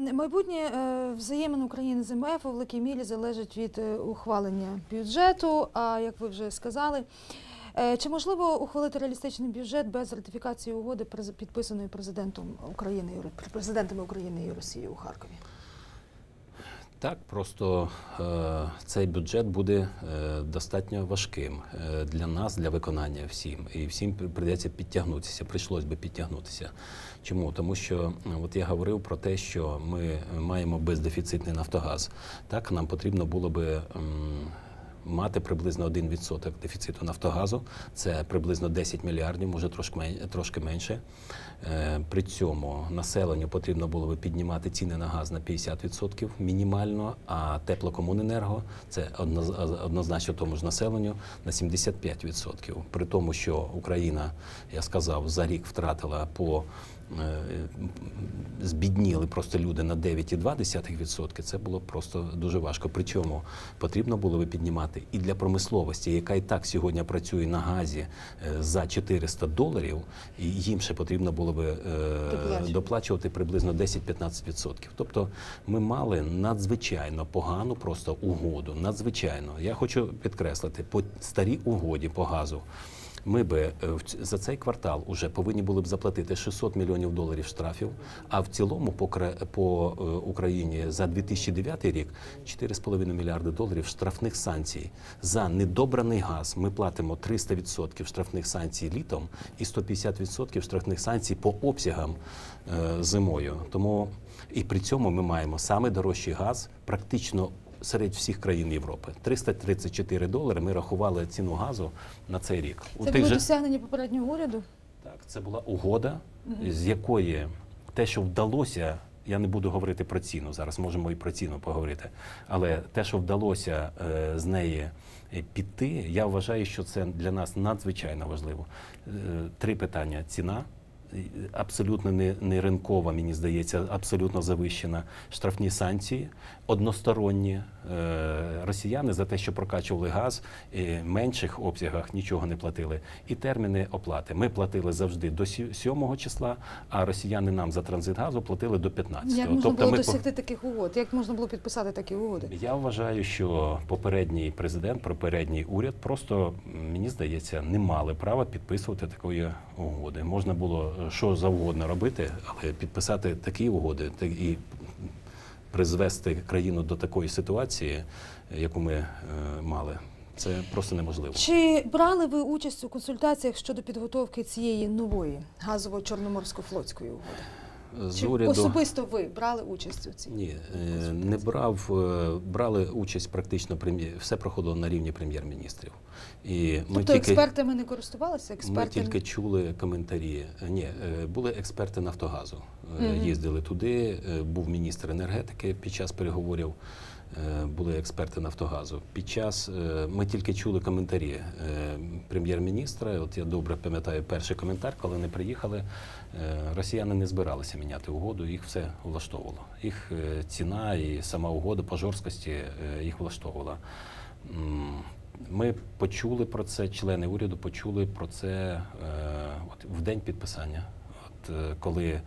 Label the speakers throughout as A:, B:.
A: Майбутнє е, взаємин України з МВФ у великій мірі залежить від е, ухвалення бюджету. А як ви вже сказали, е, чи можливо ухвалити реалістичний бюджет без ратифікації угоди підписаної президентом України президентами України і Росії у Харкові?
B: Так, просто е, цей бюджет буде е, достатньо важким е, для нас, для виконання всім. І всім при- прийдеться підтягнутися, прийшлось би підтягнутися. Чому? Тому що от я говорив про те, що ми маємо бездефіцитний Нафтогаз. Так, нам потрібно було би. Мати приблизно 1% дефіциту Нафтогазу, це приблизно 10 мільярдів, може трошки менше. Е, При цьому населенню потрібно було би піднімати ціни на газ на 50% мінімально, а теплокомуненерго це однозначно тому ж населенню на 75%. При тому, що Україна, я сказав, за рік втратила по збідніли просто люди на 9,2%, це було просто дуже важко. Причому потрібно було би піднімати і для промисловості, яка і так сьогодні працює на газі е, за 400 доларів, і їм ще потрібно було би е,
A: Доплачувати.
B: приблизно 10-15%. Тобто ми мали надзвичайно погану просто угоду. Надзвичайно. Я хочу підкреслити, по старій угоді по газу. Ми би е, за цей квартал уже повинні були б заплатити 600 мільйонів доларів штрафів. А в цілому по, по е, Україні за 2009 рік 4,5 мільярди доларів штрафних санкцій за недобраний газ. Ми платимо 300% штрафних санкцій літом і 150% штрафних санкцій по обсягам е, зимою. Тому і при цьому ми маємо саме дорожчий газ, практично серед всіх країн Європи. 334 долари. Ми рахували ціну газу на цей рік. У
A: Це
B: тих
A: було
B: же-
A: досягнення попереднього уряду?
B: так, це була угода, з якої те, що вдалося, я не буду говорити про ціну. Зараз можемо і про ціну поговорити. Але те, що вдалося е, з неї е, піти, я вважаю, що це для нас надзвичайно важливо. Е, Три питання: ціна. Абсолютно не, не ринкова, мені здається, абсолютно завищена. Штрафні санкції односторонні. Е, росіяни за те, що прокачували газ, е, менших обсягах нічого не платили. І терміни оплати. Ми платили завжди до сі- 7 числа, а росіяни нам за транзит газу платили до 15.
A: Як можна
B: тобто
A: було
B: ми
A: досягти таких угод? Як можна було підписати такі угоди?
B: я вважаю, що попередній президент, попередній уряд просто мені здається не мали права підписувати такої угоди. Можна було е, що завгодно робити, але підписати такі угоди і призвести країну до такої ситуації, яку ми е, мали, це просто неможливо.
A: Чи брали ви участь у консультаціях щодо підготовки цієї нової газово-чорноморсько-флотської угоди?
B: З
A: Чи
B: уряду
A: особисто ви брали участь у цій?
B: ні, е, не брав, е, брали участь практично прем'єр. Все проходило на рівні прем'єр-міністрів. І ми
A: Тобто
B: тільки
A: експертами не користувалися? Експерти...
B: Ми тільки чули коментарі. Ні, е, були експерти Нафтогазу. Їздили туди. Був міністр енергетики під час переговорів. Е, Були експерти Нафтогазу. Під час е, ми тільки чули коментарі е, прем'єр-міністра. От я добре пам'ятаю перший коментар, коли вони приїхали. Росіяни не збиралися міняти угоду, їх все влаштовувало. Їх ціна і сама угода по жорсткості їх влаштовувала. Ми почули про це, члени уряду почули про це от, в день підписання. Е, коли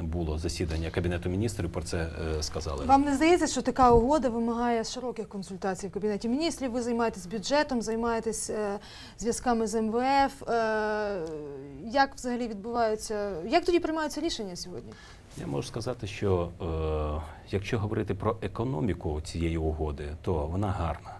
B: було засідання Кабінету міністрів, про це е, сказали.
A: Вам не здається, що така угода вимагає широких консультацій в кабінеті міністрів? Ви займаєтесь бюджетом, займаєтесь е, зв'язками з МВФ. Як взагалі відбуваються? Як тоді приймаються рішення сьогодні?
B: Я можу сказати, що е, якщо говорити про економіку цієї угоди, то вона гарна.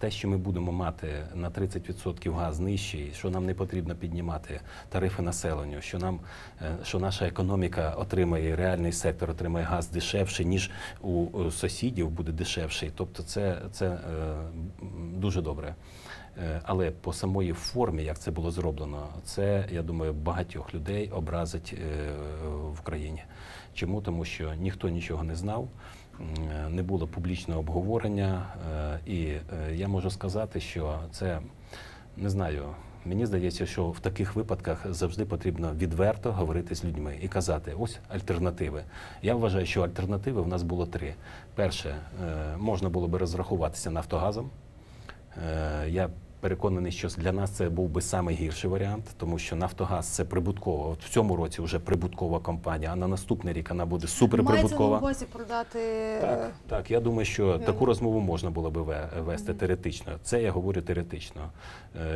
B: Те, що ми будемо мати на 30% газ нижчий, що нам не потрібно піднімати тарифи населенню, що нам е, що наша економіка отримає реальний сектор, отримає газ дешевше, ніж у, сусідів буде дешевший. Тобто, це, це е, дуже добре. Е, Але по самої формі, як це було зроблено, це я думаю, багатьох людей образить в країні. Чому? Тому що ніхто нічого не знав, не було публічного обговорення, е, і е, я можу сказати, що це не знаю. Мені здається, що в таких випадках завжди потрібно відверто говорити з людьми і казати, ось альтернативи. Я вважаю, що альтернативи в нас було три. Перше, е, можна було би розрахуватися Нафтогазом. Е, Я переконаний, що для нас це був би найгірший варіант, тому що Нафтогаз це прибуткова. От в цьому році вже прибуткова компанія, а на наступний рік вона буде
A: Мається на
B: суперприбуткова.
A: увазі продати
B: Так, так, я думаю, що таку розмову можна було би ве- вести теоретично. Це я говорю теоретично.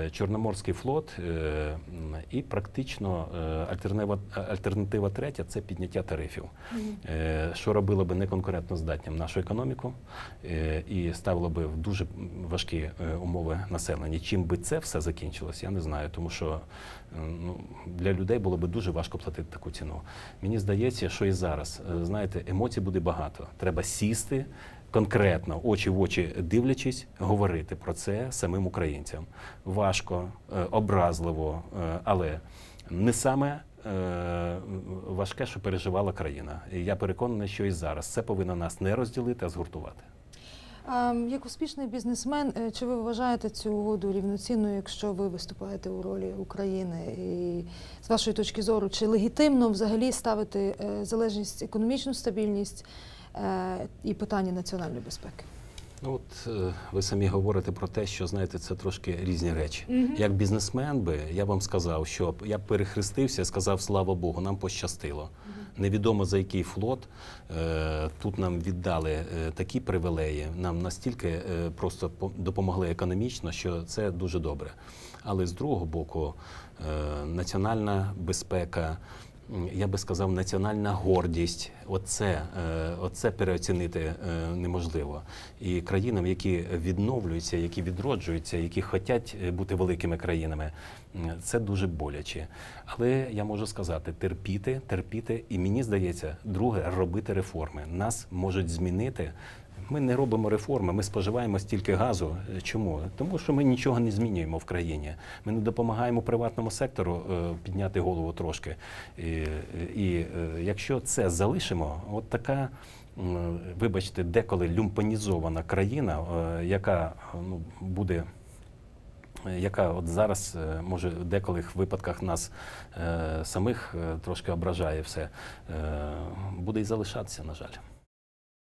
B: Е, Чорноморський флот е, і практично е, альтернатива, альтернатива третя це підняття тарифів, Е, що робило би неконкурентно здатним нашу економіку е, і ставило би в дуже важкі е, умови населення. Чим би це все закінчилось, я не знаю, тому що е, ну, для людей було би дуже важко платити таку ціну. Мені здається, що і зараз, е, знаєте, емоцій буде багато. Треба сісти конкретно, очі в очі дивлячись, говорити про це самим українцям. Важко, е, образливо, але не саме. Важке, що переживала країна. І я переконаний, що і зараз це повинно нас не розділити, а згуртувати.
A: А, Як успішний бізнесмен, е, чи ви вважаєте цю угоду рівноцінною, якщо ви виступаєте у ролі України? І з вашої точки зору, чи легітимно взагалі ставити е, залежність, економічну стабільність е, і питання національної безпеки?
B: Ну от ви самі говорите про те, що знаєте, це трошки різні речі. Як бізнесмен би я вам сказав, що я перехрестився, сказав слава Богу, нам пощастило. Невідомо за який флот е, тут нам віддали е, такі привілеї, нам настільки е, просто допомогли економічно, що це дуже добре. Але з другого боку, національна безпека. Я би сказав, національна гордість. Оце, е, оце переоцінити е, неможливо. І країнам, які відновлюються, які відроджуються, які хочуть е, бути великими країнами, це дуже боляче. Але я можу сказати, терпіти, терпіти, і мені здається, друге робити реформи. Нас можуть змінити. Ми не робимо реформи, ми споживаємо стільки газу. Е, Чому? Тому що ми нічого не змінюємо в країні. Ми не допомагаємо приватному сектору е, підняти голову трошки. І, і е, якщо це залишимо, от така. Вибачте, деколи люмпанізована країна, яка ну, буде, яка от зараз може в деколих випадках нас самих трошки ображає все, буде і залишатися, на жаль.